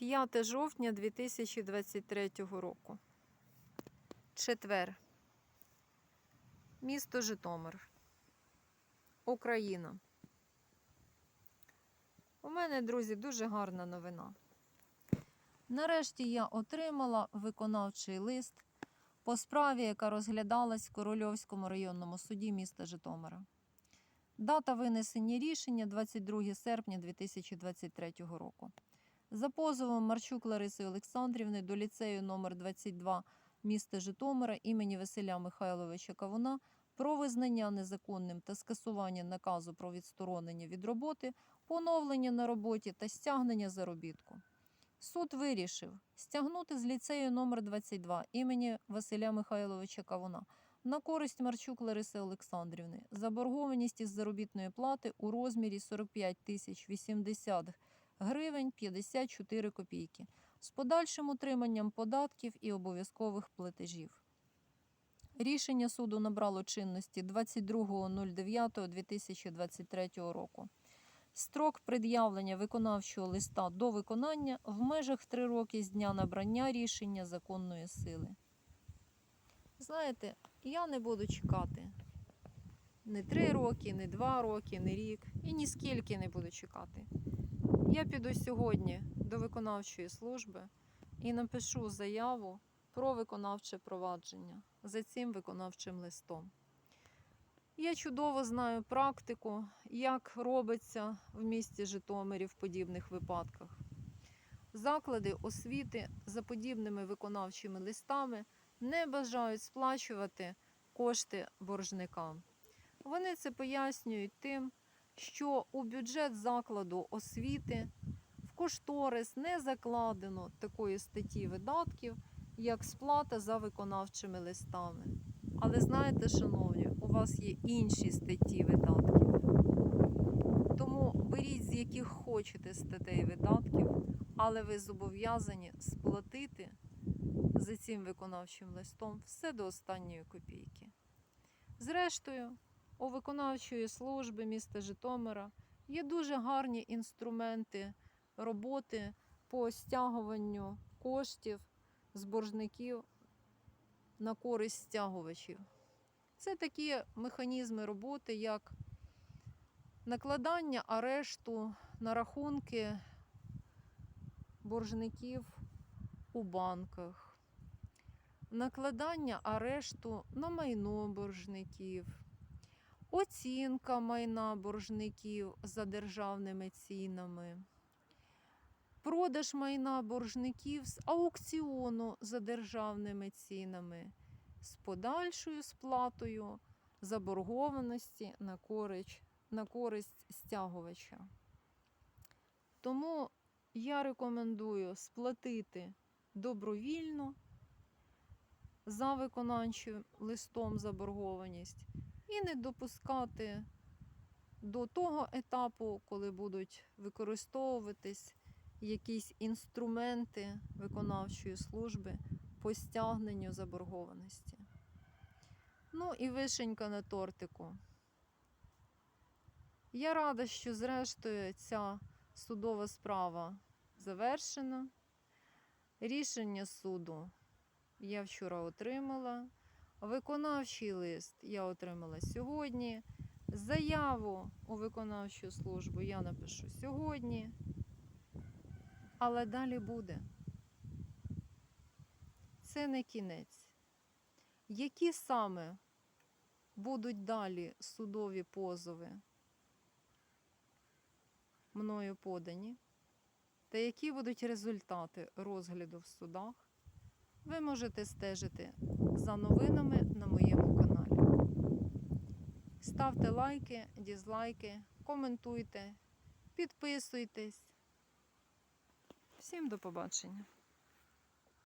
5 жовтня 2023 року. Четвер. Місто Житомир. Україна. У мене, друзі, дуже гарна новина. Нарешті я отримала виконавчий лист по справі, яка розглядалась в Корольовському районному суді міста Житомира. Дата винесення рішення 22 серпня 2023 року. За позовом Марчук Лариси Олександрівни до ліцею номер 22 міста Житомира імені Василя Михайловича Кавуна про визнання незаконним та скасування наказу про відсторонення від роботи, поновлення на роботі та стягнення заробітку. Суд вирішив стягнути з ліцею номер 22 імені Василя Михайловича Кавуна на користь Марчук Лариси Олександрівни заборгованість із заробітної плати у розмірі 45 тисяч 80 гривень 54 копійки з подальшим утриманням податків і обов'язкових платежів. Рішення суду набрало чинності 22.09.2023 року. Строк пред'явлення виконавчого листа до виконання в межах 3 роки з дня набрання рішення законної сили. Знаєте, я не буду чекати не 3 роки, не 2 роки, не рік і ні скільки не буду чекати. Я піду сьогодні до виконавчої служби і напишу заяву про виконавче провадження за цим виконавчим листом. Я чудово знаю практику, як робиться в місті Житомирі в подібних випадках. Заклади освіти за подібними виконавчими листами не бажають сплачувати кошти боржникам. Вони це пояснюють тим, що у бюджет закладу освіти в кошторис не закладено такої статті видатків, як сплата за виконавчими листами. Але знаєте, шановні, у вас є інші статті видатків. Тому беріть з яких хочете статей видатків, але ви зобов'язані сплатити за цим виконавчим листом все до останньої копійки. Зрештою, у виконавчої служби міста Житомира є дуже гарні інструменти роботи по стягуванню коштів з боржників на користь стягувачів. Це такі механізми роботи, як накладання арешту на рахунки боржників у банках, накладання арешту на майно боржників, оцінка майна боржників за державними цінами. Продаж майна боржників з аукціону за державними цінами, з подальшою сплатою заборгованості на користь, на користь стягувача. Тому я рекомендую сплатити добровільно за виконавчим листом заборгованість і не допускати до того етапу, коли будуть використовуватись якісь інструменти виконавчої служби по стягненню заборгованості. Ну і вишенька на тортику. Я рада, що зрештою ця судова справа завершена. Рішення суду я вчора отримала. Виконавчий лист я отримала сьогодні. Заяву у виконавчу службу я напишу сьогодні. Але далі буде. Це не кінець. Які саме будуть далі судові позови мною подані, та які будуть результати розгляду в судах, ви можете стежити за новинами на моєму каналі. Ставте лайки, дізлайки, коментуйте, підписуйтесь. Всім до побачення!